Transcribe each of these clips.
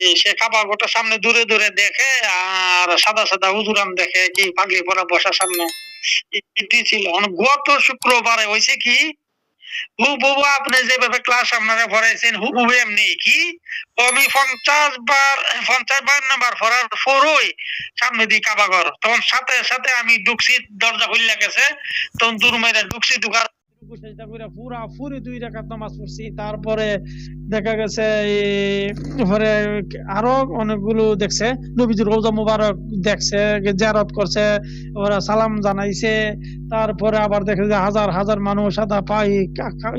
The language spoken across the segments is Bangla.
সে কাবা গোটা সামনে দূরে দূরে দেখে আর সাদা সাদা উজুরাম দেখে কি পাগড়ি পরা বসার সামনে ছিল গত শুক্রবারে হয়েছে কি? হুবহু আপনি যেভাবে ক্লাস আপনারা পড়াইছেন হুবহু এমনি। কি? আমি পঞ্চাশ বার পঞ্চাশ বার নাম্বার পড়ার পরই সামনে দিই কাবাগর তখন সাথে সাথে আমি ঢুকছি, দরজা খুললা গেছে, তখন দূর মেরে ঢুকছি, ঢুকার দুই নামাজ তারপরে দেখা গেছে আরও অনেকগুলো দেখছে মুবারক দেখছে করছে সালাম জানাইছে। তারপরে আবার দেখে যে হাজার হাজার মানুষ সাদা পাই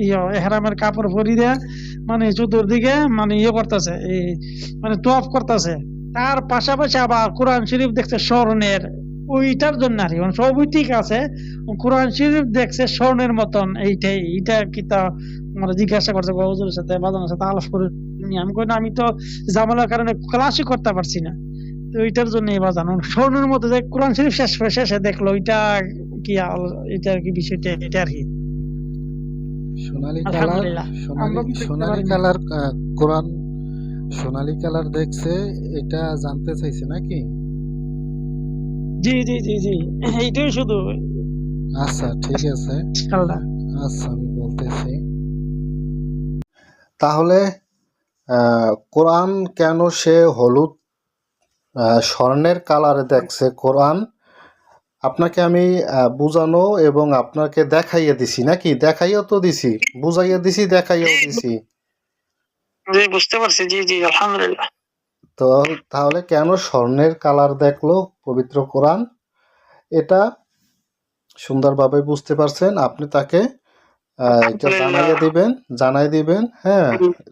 ইয়ে, এহরামের কাপড় পরিয়ে মানে চতুর্দিকে মানে ইয়ে করতেছে মানে তোয়াফ করতেছে। তার পাশাপাশি আবার কোরআন শরীফ দেখছে স্মরণের ওইটার জন্য আর কি। মানে সবই ঠিক আছে। কোরআন শরীফ দেখছে স্বর্ণের মতন। এইটাই এইটা কি তা আমরা জিজ্ঞাসা করছে হুজুরের সাথে বাজানোর সাথে আলাপ করে আমি কই না আমি তো জামালার কারণে ক্লাসই করতে পারছি না। তো ওইটার জন্য এবার জানো। স্বর্ণের মতো যে কোরআন শরীফ শেষ করে শেষে দেখল ওইটা কি এটা আর কি বিষয়টা এটা আর কি। সোনালী কালার সোনালী। কালার কোরআন সোনালী কালার দেখছে এটা জানতে চাইছে নাকি? জি জি জি জি। এইটাই শুধু। আচ্ছা ঠিক আছে। খেলনা আচ্ছা আমি বলতেছি। তাহলে কোরআন কেন সে হলুদ স্বর্ণের কালারে দেখছে? কোরআন আপনাকে আমি বুঝানো এবং আপনাকে দেখাইয়া দিছি। নাকি? দেখাইয়া তো দিছি। বুঝাইয়া দিছি দেখাইয়াও দিছি। জি বুঝতে পারছি। জি জি আলহামদুলিল্লাহ। তো তাহলে কেন স্বর্ণের কালার দেখল পবিত্র কোরআন? এটা সুন্দরভাবে বুঝতে পারছেন। আপনি তাকে জানাই এটা। জানাইয়ে দিবেন জানাই দিবেন হ্যাঁ।